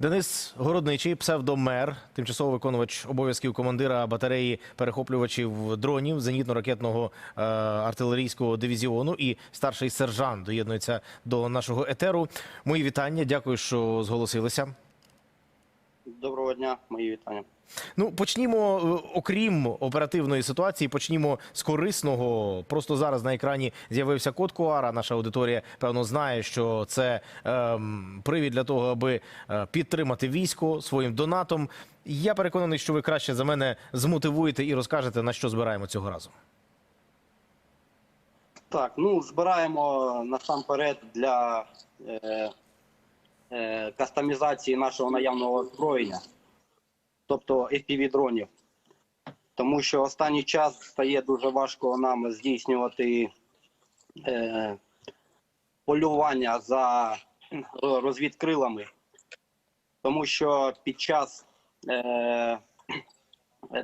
Денис Городничий, псевдомер, тимчасово виконувач обов'язків командира батареї перехоплювачів дронів зенітно-ракетного е, артилерійського дивізіону і старший сержант доєднується до нашого етеру. Мої вітання. Дякую, що зголосилися. Доброго дня, мої вітання. Ну, почнімо, е, окрім оперативної ситуації, почнімо з корисного. Просто зараз на екрані з'явився код Куара. Наша аудиторія певно знає, що це ем, привід для того, аби е, підтримати військо своїм донатом. Я переконаний, що ви краще за мене змотивуєте і розкажете, на що збираємо цього разу. Так, ну збираємо насамперед для е, е, кастомізації нашого наявного озброєння, тобто fpv дронів. Тому що останній час стає дуже важко нам здійснювати е, полювання за розвідкрилами, тому що під час, е,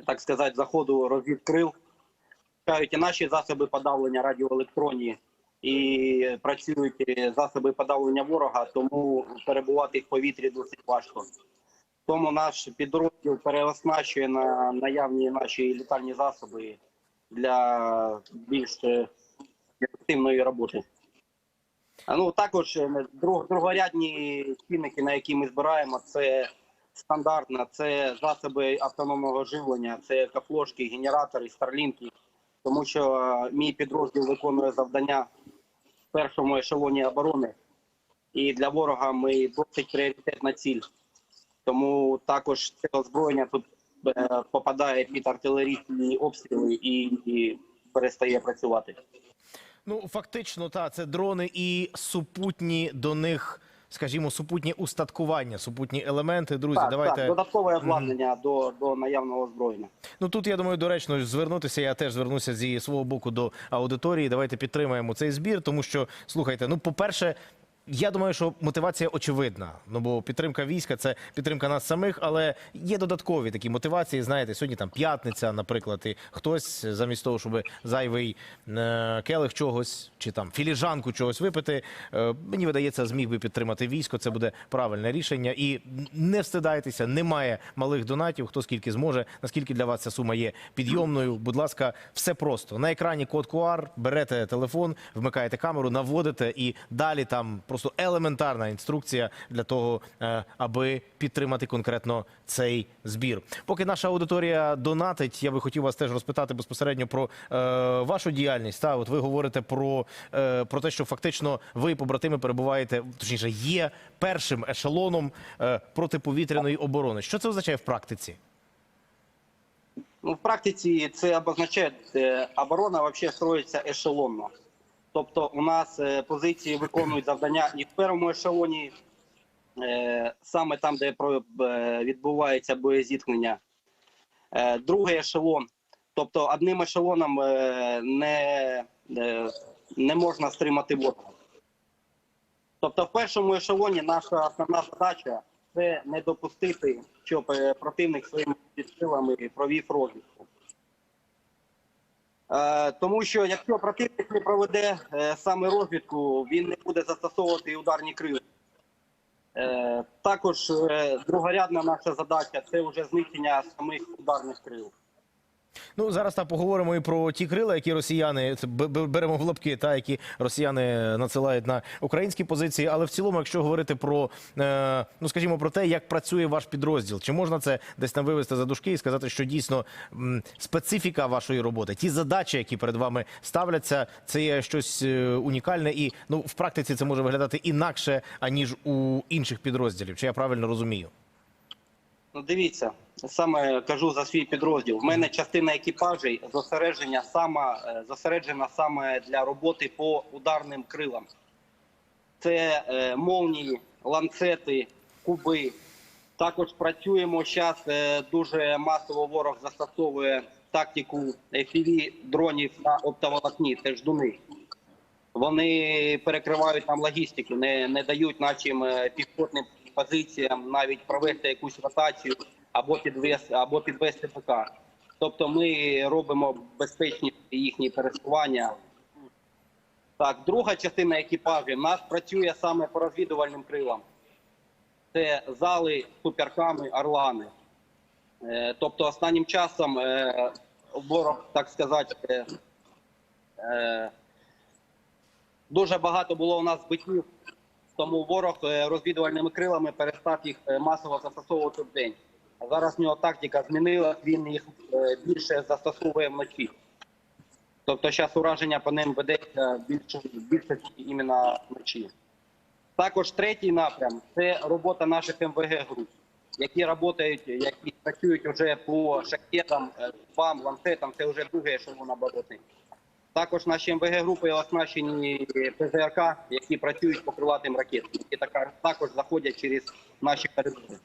так сказати, заходу розвідкрил Чекають і наші засоби подавлення радіоелектронні і працюють засоби подавлення ворога, тому перебувати в повітрі досить важко. Тому наш підрозділ переоснащує на наявні наші літальні засоби для більш е, ефективної роботи. Ну також е, друг, другорядні цінники, на які ми збираємо, це стандартно, це засоби автономного живлення, це кафлошки, генератори, старлінки тому що е, мій підрозділ виконує завдання в першому ешелоні оборони, і для ворога ми досить пріоритетна ціль. Тому також це озброєння тут е, попадає під артилерійські обстріли і, і перестає працювати. Ну, фактично, та це дрони і супутні до них, скажімо, супутні устаткування, супутні елементи. Друзі, так, давайте так, додаткове обладнання до, до наявного озброєння. Ну тут я думаю, доречно звернутися. Я теж звернуся зі свого боку до аудиторії. Давайте підтримаємо цей збір, тому що слухайте, ну, по-перше. Я думаю, що мотивація очевидна. Ну бо підтримка війська це підтримка нас самих, але є додаткові такі мотивації. Знаєте, сьогодні там п'ятниця, наприклад, і хтось замість того, щоб зайвий е, келих чогось чи там філіжанку чогось випити, е, мені видається, зміг би підтримати військо. Це буде правильне рішення. І не встидайтеся, немає малих донатів. Хто скільки зможе, наскільки для вас ця сума є підйомною. Будь ласка, все просто на екрані код QR, берете телефон, вмикаєте камеру, наводите і далі там просто елементарна інструкція для того, е, аби підтримати конкретно цей збір. Поки наша аудиторія донатить, я би хотів вас теж розпитати безпосередньо про е, вашу діяльність. Та от ви говорите про, е, про те, що фактично ви, побратими, перебуваєте, точніше, є першим ешелоном протиповітряної оборони. Що це означає в практиці? Ну, в практиці це обозначає, оборона вообще строїться ешелонно. Тобто у нас е, позиції виконують завдання і в першому ешелоні, е, саме там, де е, відбувається боєзіткнення. Другий ешелон. Тобто одним ешелоном не, не можна стримати ворога. Тобто, в першому ешелоні наша основна задача це не допустити, щоб противник своїми підсилами провів розвідку. Е, Тому що якщо противник не проведе е, саме розвідку, він не буде застосовувати ударні крила. Е, Також другорядна наша задача це вже знищення самих ударних крил. Ну зараз так поговоримо і про ті крила, які росіяни беремо в лапки, та які росіяни надсилають на українські позиції. Але в цілому, якщо говорити про е, ну скажімо про те, як працює ваш підрозділ, чи можна це десь там вивести за дужки і сказати, що дійсно специфіка вашої роботи, ті задачі, які перед вами ставляться, це є щось е, унікальне, і ну в практиці це може виглядати інакше аніж у інших підрозділів. Чи я правильно розумію? Ну, дивіться, саме кажу за свій підрозділ. В мене частина екіпажей зосередження саме, зосереджена саме для роботи по ударним крилам. Це е, молнії, ланцети, куби. Також працюємо зараз. Е, дуже масово ворог застосовує тактику FPV дронів на оптоволокні, це ждуни. Вони перекривають нам логістику, не, не дають нашим е, піхотним позиціям навіть провести якусь ротацію або підвести, або підвести ПК. Тобто ми робимо безпечні їхні пересування. Так, друга частина екіпажу нас працює саме по розвідувальним крилам. це зали, суперками, орлани. Е, Тобто останнім часом е, ворог, так сказати, е, дуже багато було у нас збиттів, тому ворог е, розвідувальними крилами перестав їх е, масово застосовувати в день. Зараз в нього тактика змінилась, він їх е, більше застосовує вночі. Тобто зараз ураження по ним ведеться більше, більше іменно вночі. Також третій напрям це робота наших МВГ груп, які працюють, які працюють вже по шахетам, вам, ланцетам, це вже другий ешелон оборони. Також наші МВГ групи оснащені ПЗРК, які працюють по крилатим ракетам, які також заходять через наші коридори.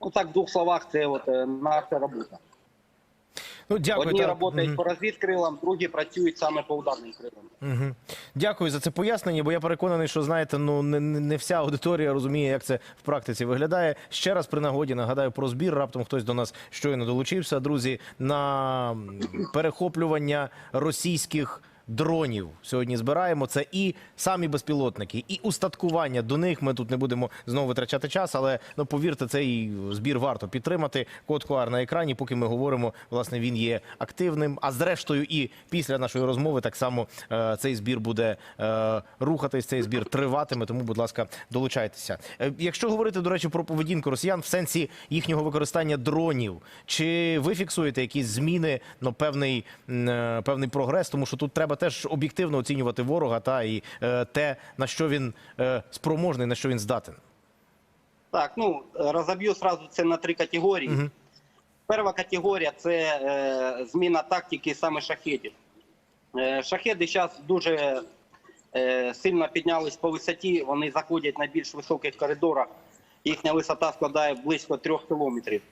Ну так, в двох словах, це от, е, наша робота. Ну, дякую. Одні та- mm -hmm. по розвідкрилам, другі працюють саме по ударним крилам. Мгм. Дякую за це пояснення, бо я переконаний, що знаєте, ну не не вся аудиторія розуміє, як це в практиці виглядає. Ще раз при нагоді нагадаю про збір. Раптом хтось до нас щойно долучився, друзі, на перехоплювання російських. Дронів сьогодні збираємо це і самі безпілотники, і устаткування до них. Ми тут не будемо знову витрачати час, але ну повірте, цей збір варто підтримати. Код QR на екрані. Поки ми говоримо, власне, він є активним. А зрештою, і після нашої розмови так само е, цей збір буде е, рухатись. Цей збір триватиме. Тому, будь ласка, долучайтеся. Е, якщо говорити до речі про поведінку росіян в сенсі їхнього використання дронів, чи ви фіксуєте якісь зміни, ну певний е, певний прогрес, тому що тут треба теж об'єктивно оцінювати ворога та і е, те на що він е, спроможний, на що він здатен. Так, ну розоб'ю сразу це на три категорії. Мгм. Перша категорія це е, зміна тактики саме шахедів. Е, шахеди зараз дуже е, сильно піднялись по висоті, вони заходять на більш високих коридорах. Їхня висота складає близько трьох кілометрів.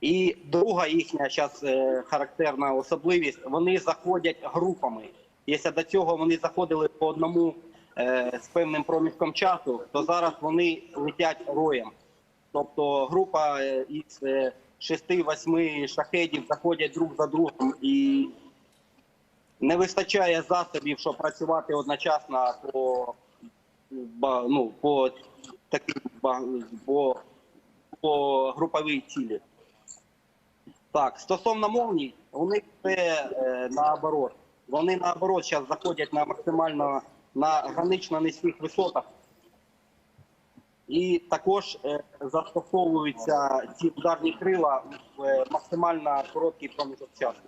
І друга їхня зараз е, характерна особливість, вони заходять групами. Якщо до цього вони заходили по одному е, з певним проміжком часу, то зараз вони летять роєм. Тобто група е, із е, 6-8 шахедів заходять друг за другом і не вистачає засобів, щоб працювати одночасно по, ну, по, таким, по, по груповій цілі. Так, стосовно молній, це е, наоборот. Вони наоборот зараз заходять на максимально на гранично низьких висотах. І також е, застосовуються ці ударні крила в е, максимально короткий проміжок часу.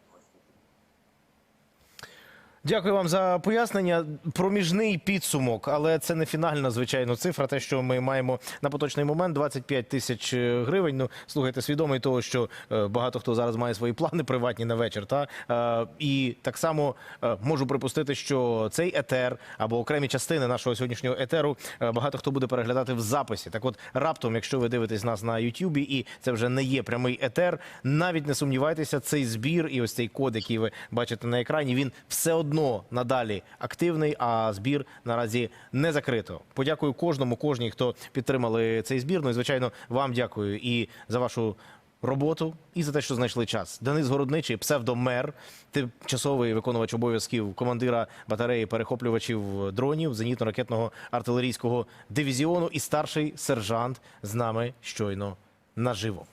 Дякую вам за пояснення. Проміжний підсумок, але це не фінальна, звичайно, цифра. Те, що ми маємо на поточний момент 25 тисяч е, гривень. Ну слухайте, свідомий того, що е, багато хто зараз має свої плани приватні на вечір. Та е, і так само можу припустити, що цей етер або окремі частини нашого сьогоднішнього етеру багато хто буде переглядати в записі. Так, от раптом, якщо ви дивитесь нас на Ютубі, і це вже не є прямий етер, навіть не сумнівайтеся, цей збір і ось цей код, який ви бачите на екрані, він все одно надалі активний, а збір наразі не закрито. Подякую кожному, кожній, хто підтримали цей збір. Ну і звичайно, вам дякую і за вашу. Роботу і за те, що знайшли час. Денис Городничий, псевдомер, тимчасовий виконувач обов'язків командира батареї перехоплювачів дронів зенітно-ракетного артилерійського дивізіону і старший сержант з нами щойно наживо.